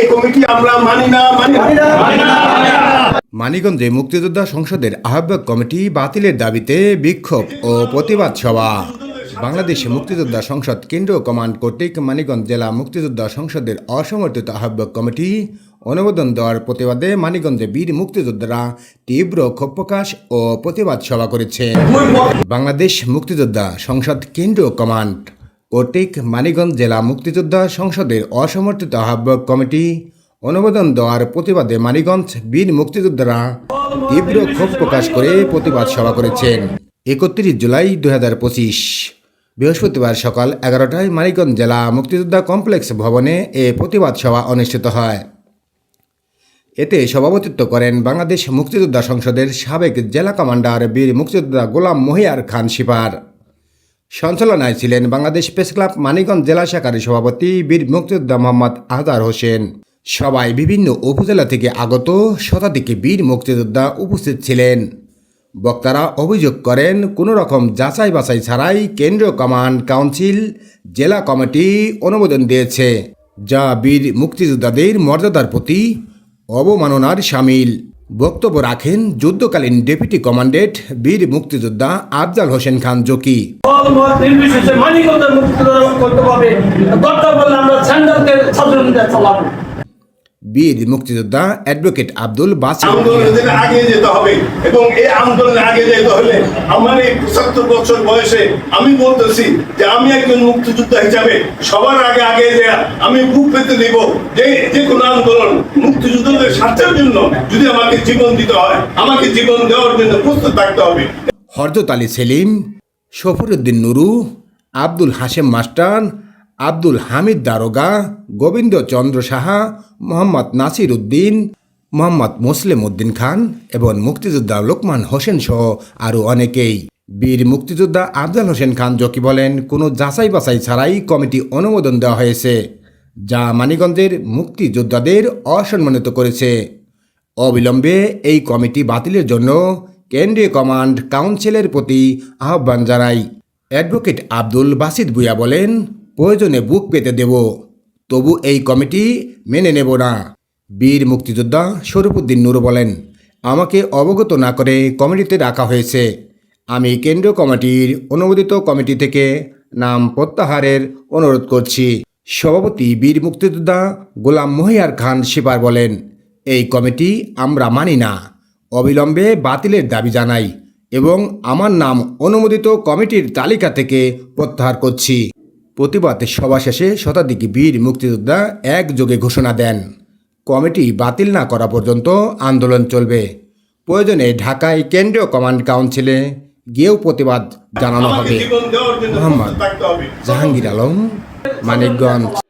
এই কমিটি আমরা মানি না মানি না। মানিগঞ্জে মুক্তিযোদ্ধা সংসদের আহ্বায়ক কমিটি বাতিলের দাবিতে বিক্ষোভ ও প্রতিবাদ সভা। বাংলাদেশ মুক্তিযোদ্ধা সংসদ কেন্দ্রীয় কমান্ড কর্তৃক মানিগঞ্জ জেলা মুক্তিযোদ্ধা সংসদের অসমর্থিত আহ্বায়ক কমিটি অনুমোদন দেওয়ার প্রতিবাদে মানিগঞ্জে বীর মুক্তিযোদ্ধারা তীব্র ক্ষোভ প্রকাশ ও প্রতিবাদ সভা করেছে। বাংলাদেশ মুক্তিযোদ্ধা সংসদ কেন্দ্রীয় কমান্ড কর্তৃক মানিগঞ্জ জেলা মুক্তিযোদ্ধা সংসদের অসমর্থিত আহ্বায়ক কমিটি অনুমোদন দেওয়ার প্রতিবাদে মানিগঞ্জ বীর মুক্তিযোদ্ধারা তীব্র ক্ষোভ প্রকাশ করে প্রতিবাদ সভা করেছেন। একত্রিশ জুলাই দু হাজার পঁচিশ বৃহস্পতিবার সকাল এগারোটায় মানিগঞ্জ জেলা মুক্তিযোদ্ধা কমপ্লেক্স ভবনে এ প্রতিবাদ সভা অনুষ্ঠিত হয়। এতে সভাপতিত্ব করেন বাংলাদেশ মুক্তিযোদ্ধা সংসদের সাবেক জেলা কমান্ডার বীর মুক্তিযোদ্ধা গোলাম মহিয়ার খান শিপার। সঞ্চালনায় ছিলেন বাংলাদেশ প্রেস ক্লাব মানিকগঞ্জ জেলা শাখার সভাপতি বীর মুক্তিযোদ্ধা মোহাম্মদ আহদার হোসেন। সবাই বিভিন্ন উপজেলা থেকে আগত শতাধিক বীর মুক্তিযোদ্ধা উপস্থিত ছিলেন। বক্তারা অভিযোগ করেন, কোনো রকম যাচাই বাছাই ছাড়াই কেন্দ্রীয় কমান্ড কাউন্সিল, জেলা কমিটি অনুমোদন দিয়েছে, যা বীর মুক্তিযোদ্ধাদের মর্যাদার প্রতি অবমাননার সামিল। বক্তব্য রাখেন যুদ্ধকালীন ডেপুটি কমান্ডেন্ট বীর মুক্তিযোদ্ধা আফজাল হোসেন খান জকি। করতে হবে। আমরা বীর মুক্তিযোদ্ধা অ্যাডভোকেট আব্দুল বাসির আন্দোলনের আগে যেতে হবে এবং এই আন্দোলনে আগে যেতে হলে আমার এই পঁচাত্তর বছর বয়সে আমি বলতেছি যে আমি একজন মুক্তিযোদ্ধা হিসাবে সবার আগে আগে যে আমি বুক পেতে দিব যে যে কোনো আন্দোলন মুক্তিযোদ্ধাদের স্বার্থের জন্য যদি আমাকে জীবন দিতে হয় আমাকে জীবন দেওয়ার জন্য প্রস্তুত থাকতে হবে। হরজত আলী সেলিম শফরুদ্দিন নুরু আব্দুল হাশেম মাস্টার আব্দুল হামিদ দারোগা, গোবিন্দ চন্দ্র সাহা, মোহাম্মদ নাসির উদ্দিন, মোহাম্মদ মুসলিম উদ্দিন খান এবং মুক্তিযোদ্ধা লোকমান হোসেন সহ আরও অনেকেই। বীর মুক্তিযোদ্ধা আফজাল হোসেন খান জকি বলেন, কোনো যাচাই বাছাই ছাড়াই কমিটি অনুমোদন দেওয়া হয়েছে, যা মানিগঞ্জের মুক্তিযোদ্ধাদের অসম্মানিত করেছে। অবিলম্বে এই কমিটি বাতিলের জন্য কেন্দ্রীয় কমান্ড কাউন্সিলের প্রতি আহ্বান জানাই অ্যাডভোকেট আব্দুল বাসিদ ভুয়া বলেন প্রয়োজনে বুক পেতে দেব। তবু এই কমিটি মেনে নেব না। বীর মুক্তিযোদ্ধা শরীফুদ্দিন নুরু বলেন, আমাকে অবগত না করে কমিটিতে রাখা হয়েছে। আমি কেন্দ্রীয় কমিটির অনুমোদিত কমিটি থেকে নাম প্রত্যাহারের অনুরোধ করছি। সভাপতি বীর মুক্তিযোদ্ধা গোলাম মহিয়ার খান শিপার বলেন, এই কমিটি আমরা মানি না। অবিলম্বে বাতিলের দাবি জানাই এবং আমার নাম অনুমোদিত কমিটির তালিকা থেকে প্রত্যাহার করছি। প্রতিবাদ সভা শেষে শতাধিক বীর মুক্তিযোদ্ধা একযোগে ঘোষণা দেন। কমিটি বাতিল না করা পর্যন্ত আন্দোলন চলবে। প্রয়োজনে ঢাকায় কেন্দ্রীয় কমান্ড কাউন্সিলে গিয়েও প্রতিবাদ জানানো হবে। মোহাম্মদ হবে। জাহাঙ্গীর আলম মানিকগঞ্জ।